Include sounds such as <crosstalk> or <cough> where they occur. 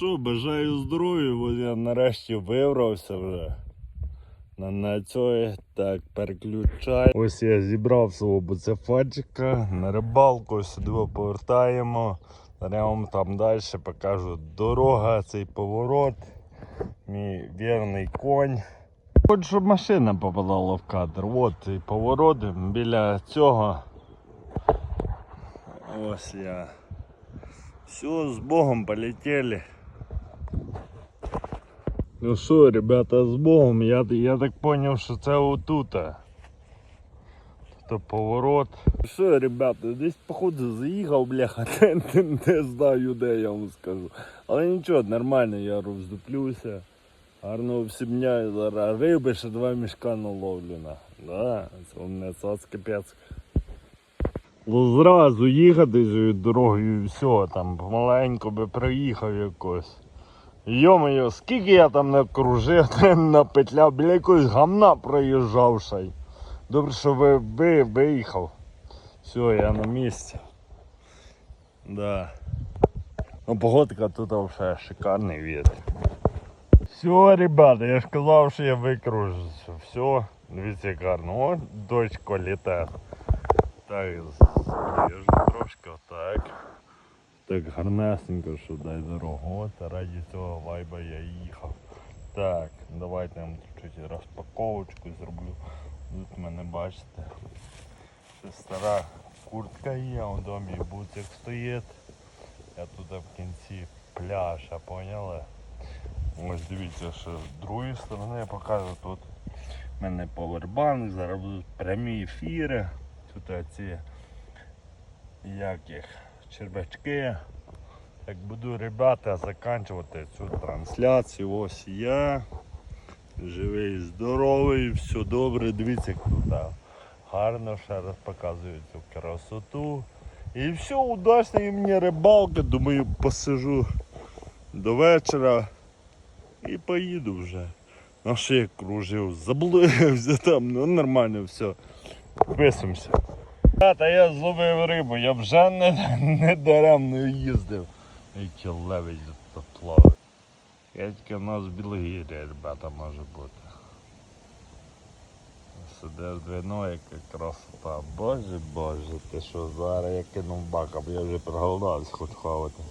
Що, бажаю здоров'я, бо я нарешті вибрався вже. На, на цьої так переключаю. Ось я зібрав свого буцефатчика на рибалку, сюди повертаємо. Я там далі покажу дорога, цей поворот, мій вірний конь. Хоч щоб машина попадала в кадр. От цей поворот біля цього. Ось я. Все, з Богом полетели. Ну що, ребята, з Богом, я, я так понял, що це отут. Тут поворот. Що, ребята, десь походу заїхав, бляха, <laughs> не, знаю де я вам скажу. Але нічого, нормально, я роздуплюся. Гарно обсібняю зараз риби, ще два мішка наловлена. Да, це у мене цацька пецька. Ну, зразу їхати дорогою і все, там помаленьку би проїхав якось. Йо-моє, скільки я там накружив, <laughs> напетляв, біля якогось гамна проїжджав ще й. Добре, що ви, ви виїхав. Все, я на місці. Да. Ну, погодка тут вже шикарний вітер. Все, ребята, я ж казав, що я викружуся. Все, дивіться, як гарно. О, дочка літає. Так, трошки, так. Так гарнесенько, що дай дорогу. От раді цього вайба я їхав. Так, давайте я вам чуть розпаковочку зроблю. Тут мене бачите. Ще стара куртка є, у домі бутик стоїть. Я тут в кінці пляжа, поняли? Ось дивіться, що з другої сторони я покажу тут. У мене повербанк, зараз будуть прямі ефіри. Тут ці як їх, червячки. Як буду ребята закінчувати цю трансляцію, ось я. Живий, здоровий, все добре, дивіться, як тут гарно ще раз показую цю красоту. І все, удачної мені рибалки, думаю, посижу до вечора і поїду вже. А ще я кружив, заблудився там, ну нормально все. Писимося. Та я зловив рибу, я вже не, не даремно їздив. Який левий тут плаває. Я у нас Білогір'я, ребята, може бути. Сидиш двіно, яка красота. Боже, боже, ти що зараз я кинув бак, бо я вже проголодався хоч хавати.